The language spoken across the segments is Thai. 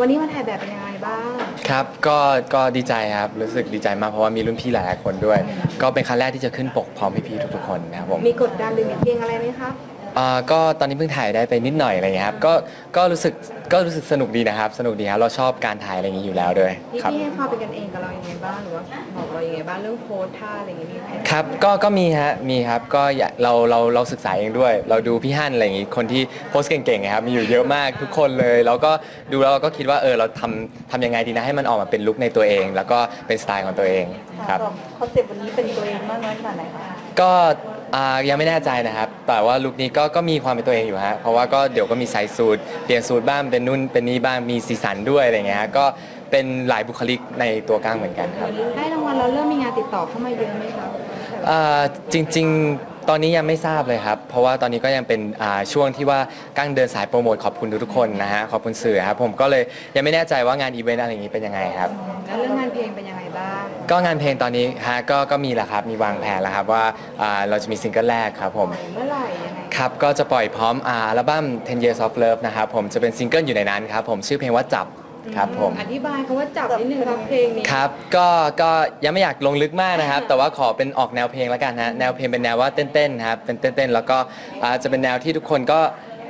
วันนี้มาถ่ายแบบเป็นยังไงบ้าง ครับ ก็ก็ดีใจครับ รู้สึกดีใจมากเพราะว่ามีรุ่นพี่หลายๆคนด้วย ก็เป็นครั้งแรกที่จะขึ้นปกพร้อมพี่ๆทุกๆคนนะครับผม มีกดดันหรือมีเพลงอะไรไหมครับ อ่าก็ตอนนี้เพิ่งถ่ายได้ไปนิดหน่อยอะไรเงี้ยครับก็ก็รู้สึกก็รู้สึกสนุกดีนะครับ สนุกดีครับเราชอบการถ่ายอะไรอย่างนี้อยู่แล้วด้วยพี่ครับ พี่ให้ความเป็นกันเองกับเรายังไงบ้างหรือว่าบอกเรายังไงบ้างเรื่องโพสท่าอะไรอย่างเงี้ยมีไหมครับก็ก็มีฮะมีครับก็อย่าเราเราเราศึกษาเองด้วย เราดูพี่ฮั่นอะไรอย่างงี้คนที่โพสต์เก่งๆนะครับมีอยู่เยอะมากทุกคนเลย แล้วก็ดูแล้วเราก็คิดว่าเออเราทำทำยังไงดีนะให้มันออกมาเป็นลุคในตัวเอง แล้วก็เป็นสไตล์ของตัวเองครับ คอนเซ็ปต์วันนี้เป็นตัวเองมากน้อยขนาดไหนคะ ก็อ่ายังไม่แน่ใจนะครับ แต่ว่าลุคนี้ก็ก็มีความเป็นตัวเองอยู่ฮะ เพราะว่าก็เดี๋ยวก็มีใส่สูตรเปลี่ยนสูตรบ้างเป็นนู่นเป็นนี่บ้างมีสีสันด้วยอะไรเงี้ยฮะก็เป็นหลายบุคลิกในตัวก้างเหมือนกันครับ ได้รางวัลแล้วเริ่มมีงานติดต่อเข้ามาเยอะไหมครับอ่าจริงๆ ตอนนี้ยังไม่ทราบเลยครับ เพราะว่าตอนนี้ก็ยังเป็นอ่าช่วงที่ว่าก้างเดินสายโปรโมทขอบคุณทุกๆคนนะฮะ ขอบคุณสื่อครับ ผมก็เลยยังไม่แน่ใจว่างานอีเวนต์อะไรอย่างนี้เป็นยังไงครับ แล้วเรื่องงานเพลงเป็นยังไงบ้าง ก็งานเพลงตอนนี้ฮะก็ก็มีแล้วครับมีวางแผนแล้วครับว่าอ่าเราจะมีซิงเกิลแรกครับผม เมื่อไหร่ยังไงครับ ก็จะปล่อยพร้อมอาอัลบั้ม 10 Years of Love นะครับผมจะเป็นซิงเกิลอยู่ในนั้นครับผมชื่อเพลงว่าจับครับผมอธิบายคำว่าจับนิดนึงครับเพลงนี้ครับก็ก็ยังไม่อยากลงลึกมากนะครับ แต่ว่าขอเป็นออกแนวเพลงแล้วกันฮะแนวเพลงเป็นแนวว่าเต้นๆครับเป็นเต้นๆแล้วก็อ่าจะเป็นแนวที่ทุกคนก็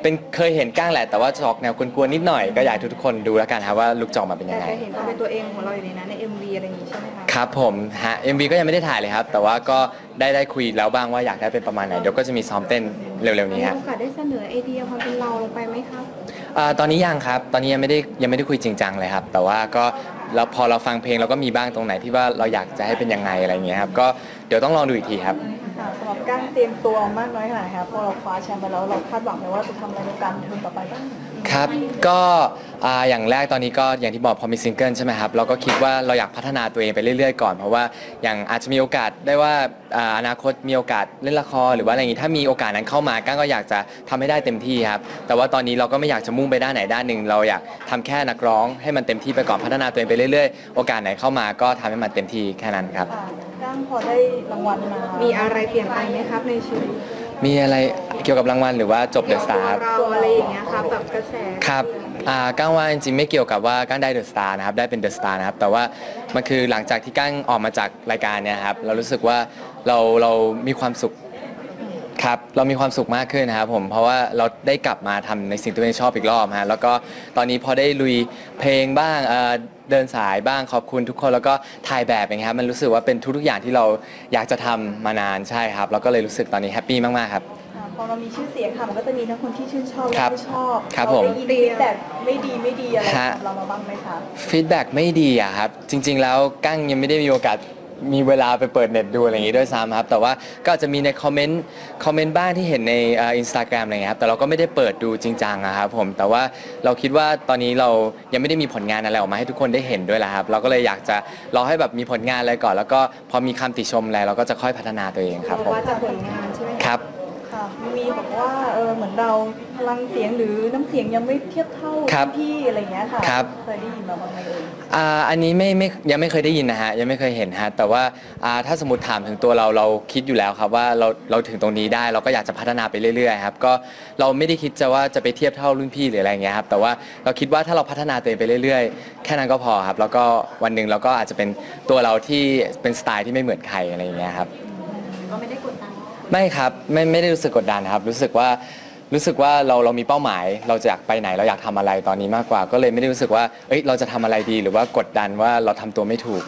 เป็นเคยเห็นก้างแหละแต่ว่าจะออกแนวกวนๆนิดหน่อยก็อยากให้ทุกๆคนดูแล้วกันครับว่าลูกจอกมาเป็นแต่ยังไง จะเห็นความเป็นตัวเองของเราอยู่ในนั้นใน MV อะไรอย่างงี้ใช่ไหมคะครับผมฮะ MV ก็ยังไม่ได้ถ่ายเลยครับ แต่ว่าก็ได้ได้คุยแล้วบ้างว่าอยากได้เป็นประมาณไหน เดี๋ยวก็จะมีซ้อมเต้นเร็วๆมีนี้ฮะโอกาสได้เสนอไอเดียความเป็นเราลงไปไหมครับอ่าตอนนี้ยังครับ ตอนนี้ยังไม่ได้ยังไม่ได้คุยจริงจังเลยครับ แต่ว่าก็เราพอเราฟังเพลงเราก็มีบ้างตรงไหนที่ว่าเราอยากจะให้เป็นยังไงอะไรอย่างเงี้ยครับ ก็เดี๋ยวต้องลองดูอีกทีครับ ค่ะ สำหรับการเตรียมตัวมากน้อยขนาดไหนคะพอเราคว้าแชมป์ไปแล้วเราคาดหวังไหมว่าจะทำอะไรในการเทิร์นต่อไปบ้างครับ ก็อ่าอย่างแรกตอนนี้ก็อย่างที่บอกพอมีซิงเกิลใช่ไหมครับ เราก็คิดว่าเราอยากพัฒนาตัวเองไปเรื่อยๆก่อน เพราะว่าอย่างอาจจะมีโอกาสได้ว่าอ่าอนาคตมีโอกาสเล่นละครหรือว่าอะไรอย่างนี้ถ้ามีโอกาสนั้นเข้ามาก้างก็อยากจะทำให้ได้เต็มที่ครับแต่ว่าตอนนี้เราก็ไม่อยากจะมุ่งไปด้านไหนด้านหนึ่งเราอยากทำแค่นักร้องให้มันเต็มที่ไปก่อนพัฒนาตัวเองไปเรื่อยๆ โอกาสไหนเข้ามาก็ทำให้มันเต็มที่แค่นั้นครับค่ะ ก้างพอได้รางวัลมามีมีอะไรเปลี่ยนไปไหมครับในชีวิตมีอะไรเกี่ยวกับรางวัลหรือว่าจบเดเกี่ยอะวสกับตาร์เราอะไรอย่างเงี้ยครับแบบกระแสครับอ่าก้างว่าจริงๆไม่เกี่ยวกับว่าก้างได้เดอะสตาร์นะครับได้เป็นเดอะสตาร์นะครับแต่ว่ามันคือหลังจากที่ก้างออกมาจากรายการเนี่ยครับเรารู้สึกว่าเราเรามีความสุข ครับ เรามีความสุขมากขึ้นนะครับผม เพราะว่าเราได้กลับมาทำในสิ่งที่ตัวเองชอบอีกรอบฮะ แล้วก็ตอนนี้พอได้ลุยเพลงบ้างเอ่อเดินสายบ้างขอบคุณทุกคน แล้วก็ถ่ายแบบอย่างเงี้ยครับ มันรู้สึกว่าเป็นทุกๆอย่างที่เราอยากจะทำมานานใช่ครับ แล้วก็เลยรู้สึกตอนนี้แฮปปี้มากๆครับค่ะพอเรามีชื่อเสียงค่ะมันก็จะมีทั้งคนที่ชื่นชอบและครับไม่ชอบครับเราผมได้ยินฟีดแบ็กไม่ดีไม่ดีอะไรฮะ กับเรามาบ้างไหมคะ ฟีดแบ็กไม่ดีอะครับ จริง ๆ แล้วกั้งยังไม่ได้มีโอกาส มีเวลาไปเปิดเน็ตดูอะไรอย่างงี้ด้วยซ้ำครับ แต่ว่าก็อาจจะมีในคอมเมนต์คอมเมนต์บ้างที่เห็นในอินสตาแกรมอะไรเงี้ยครับแต่เราก็ไม่ได้เปิดดูจริงจังอะครับผมแต่ว่าเราคิดว่าตอนนี้เรายังไม่ได้มีผลงานอะไรออกมาให้ทุกคนได้เห็นด้วยแหละครับ เราก็เลยอยากจะรอให้แบบมีผลงานอะไรก่อน แล้วก็พอมีคำติชมอะไรเราก็จะค่อยพัฒนาตัวเองครับเพผมราะว่าจากผลงานใช่ไหมครับ ค่ะ มีบอกว่าเออเหมือนเราพลังเสียงหรือน้ำเสียงยังไม่เทียบเท่าครับพี่อะไรอย่างเงี้ยค่ะครับ เคยได้ยินมาบ้างไหมเอ่ย อ่าอันนี้ไม่ไม่ยังไม่เคยได้ยินนะฮะยังไม่เคยเห็นฮะแต่ว่าอ่าถ้าสมมติถามถึงตัวเราเราคิดอยู่แล้วครับว่าเราเราถึงตรงนี้ได้เราก็อยากจะพัฒนาไปเรื่อยๆครับก็เราไม่ได้คิดจะว่าจะไปเทียบเท่ารุ่นพี่หรืออะไรอย่างเงี้ยครับแต่ว่าเราคิดว่าถ้าเราพัฒนาตัวเองไปเรื่อยๆ แค่นั้นก็พอครับแล้วก็วันหนึ่งเราก็อาจจะเป็นตัวเราที่เป็นสไตล์ที่ไม่เหมือนใครอะไรอย่างเงี้ยครับ ก็ไม่ได้กดดัน ไม่ครับไม่ไม่ได้รู้สึกกดดันครับ รู้สึกว่ารู้สึกว่าเราเรามีเป้าหมาย เราจะอยากไปไหนเราอยากทำอะไรตอนนี้มากกว่า ก็เลยไม่ได้รู้สึกว่าเอ้ยเราจะทำอะไรดีหรือว่ากดดันว่าเราทำตัวไม่ถูก